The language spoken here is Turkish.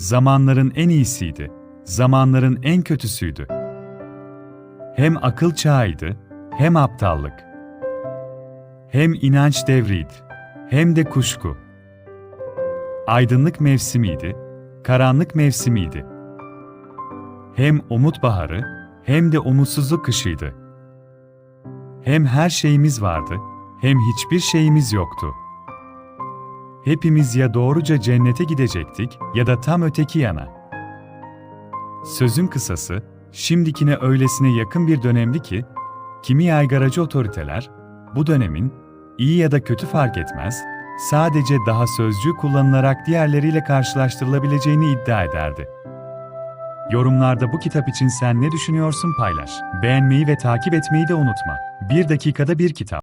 zamanların en iyisiydi, zamanların en kötüsüydü. Hem akıl çağıydı, hem aptallık. Hem inanç devriydi, hem de kuşku. Aydınlık mevsimiydi, karanlık mevsimiydi. Hem umut baharı, hem de umutsuzluk kışıydı. Hem her şeyimiz vardı, hem hiçbir şeyimiz yoktu. Hepimiz ya doğruca cennete gidecektik ya da tam öteki yana. Sözün kısası, şimdikine öylesine yakın bir dönemdi ki, kimi yaygaracı otoriteler, bu dönemin, iyi ya da kötü fark etmez, sadece daha sözcüğü kullanılarak diğerleriyle karşılaştırılabileceğini iddia ederdi. Yorumlarda bu kitap için sen ne düşünüyorsun paylaş. Beğenmeyi ve takip etmeyi de unutma. Bir dakikada bir kitap.